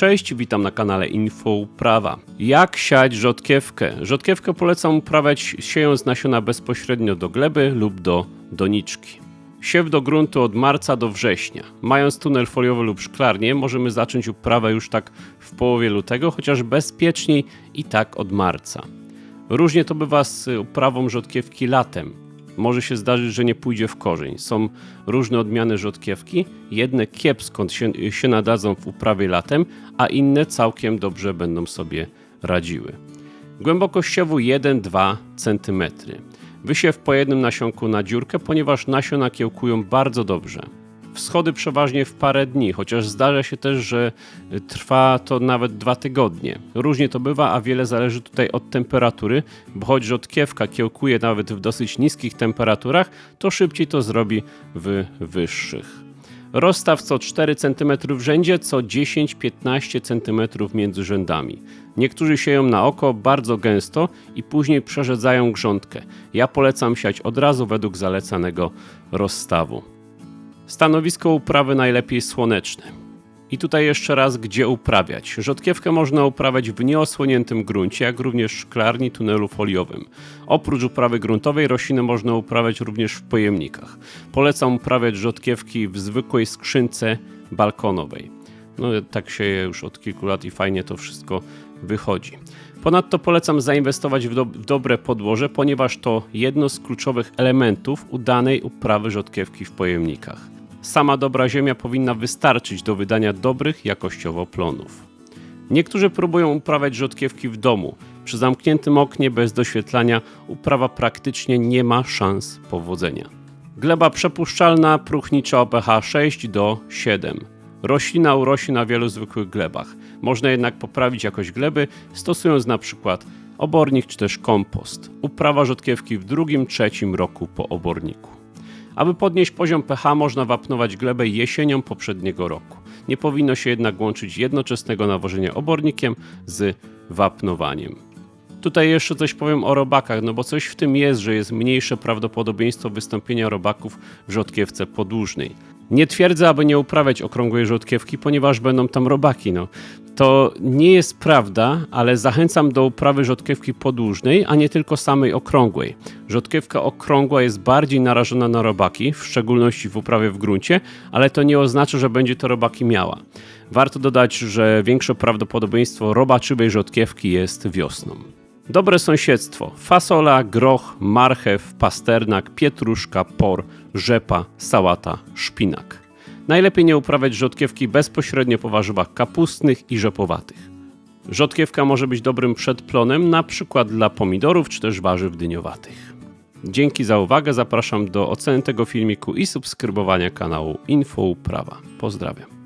Cześć, witam na kanale Info Uprawa. Jak siać rzodkiewkę? Rzodkiewkę polecam uprawiać siejąc nasiona bezpośrednio do gleby lub do doniczki. Siew do gruntu od marca do września. Mając tunel foliowy lub szklarnię, możemy zacząć uprawę już tak w połowie lutego, chociaż bezpieczniej i tak od marca. Różnie to bywa z uprawą rzodkiewki latem. Może się zdarzyć, że nie pójdzie w korzeń. Są różne odmiany rzodkiewki. Jedne kiepsko się, się nadadzą w uprawie latem, a inne całkiem dobrze będą sobie radziły. Głębokość siewu 1-2 cm. Wysiew po jednym nasionku na dziurkę, ponieważ nasiona kiełkują bardzo dobrze. Wschody przeważnie w parę dni, chociaż zdarza się też, że trwa to nawet dwa tygodnie. Różnie to bywa, a wiele zależy tutaj od temperatury, bo choć rzodkiewka kiełkuje nawet w dosyć niskich temperaturach, to szybciej to zrobi w wyższych. Rozstaw co 4 cm w rzędzie, co 10-15 cm między rzędami. Niektórzy sieją na oko bardzo gęsto i później przerzedzają grządkę. Ja polecam siać od razu według zalecanego rozstawu. Stanowisko uprawy najlepiej słoneczne. I tutaj jeszcze raz, gdzie uprawiać. Rzodkiewkę można uprawiać w nieosłoniętym gruncie, jak również w szklarni, tunelu foliowym. Oprócz uprawy gruntowej rośliny można uprawiać również w pojemnikach. Polecam uprawiać rzodkiewki w zwykłej skrzynce balkonowej. No tak się je już od kilku lat i fajnie to wszystko wychodzi. Ponadto polecam zainwestować w, do, w dobre podłoże, ponieważ to jedno z kluczowych elementów udanej uprawy rzodkiewki w pojemnikach. Sama dobra ziemia powinna wystarczyć do wydania dobrych jakościowo plonów. Niektórzy próbują uprawiać rzodkiewki w domu. Przy zamkniętym oknie bez doświetlania uprawa praktycznie nie ma szans powodzenia. Gleba przepuszczalna, próchnicza o pH 6 do 7. Roślina urośnie na wielu zwykłych glebach. Można jednak poprawić jakość gleby, stosując na przykład obornik czy też kompost. Uprawa rzodkiewki w drugim, trzecim roku po oborniku. Aby podnieść poziom pH, można wapnować glebę jesienią poprzedniego roku. Nie powinno się jednak łączyć jednoczesnego nawożenia obornikiem z wapnowaniem. Tutaj jeszcze coś powiem o robakach, no bo coś w tym jest, że jest mniejsze prawdopodobieństwo wystąpienia robaków w rzodkiewce podłużnej. Nie twierdzę, aby nie uprawiać okrągłej rzodkiewki, ponieważ będą tam robaki. No. To nie jest prawda, ale zachęcam do uprawy rzodkiewki podłużnej, a nie tylko samej okrągłej. Rzodkiewka okrągła jest bardziej narażona na robaki, w szczególności w uprawie w gruncie, ale to nie oznacza, że będzie to robaki miała. Warto dodać, że większe prawdopodobieństwo robaczywej rzodkiewki jest wiosną. Dobre sąsiedztwo. Fasola, groch, marchew, pasternak, pietruszka, por, rzepa, sałata, szpinak. Najlepiej nie uprawiać rzodkiewki bezpośrednio po warzywach kapustnych i rzepowatych. Rzodkiewka może być dobrym przedplonem, na przykład dla pomidorów czy też warzyw dyniowatych. Dzięki za uwagę, zapraszam do oceny tego filmiku i subskrybowania kanału Info Uprawa. Pozdrawiam.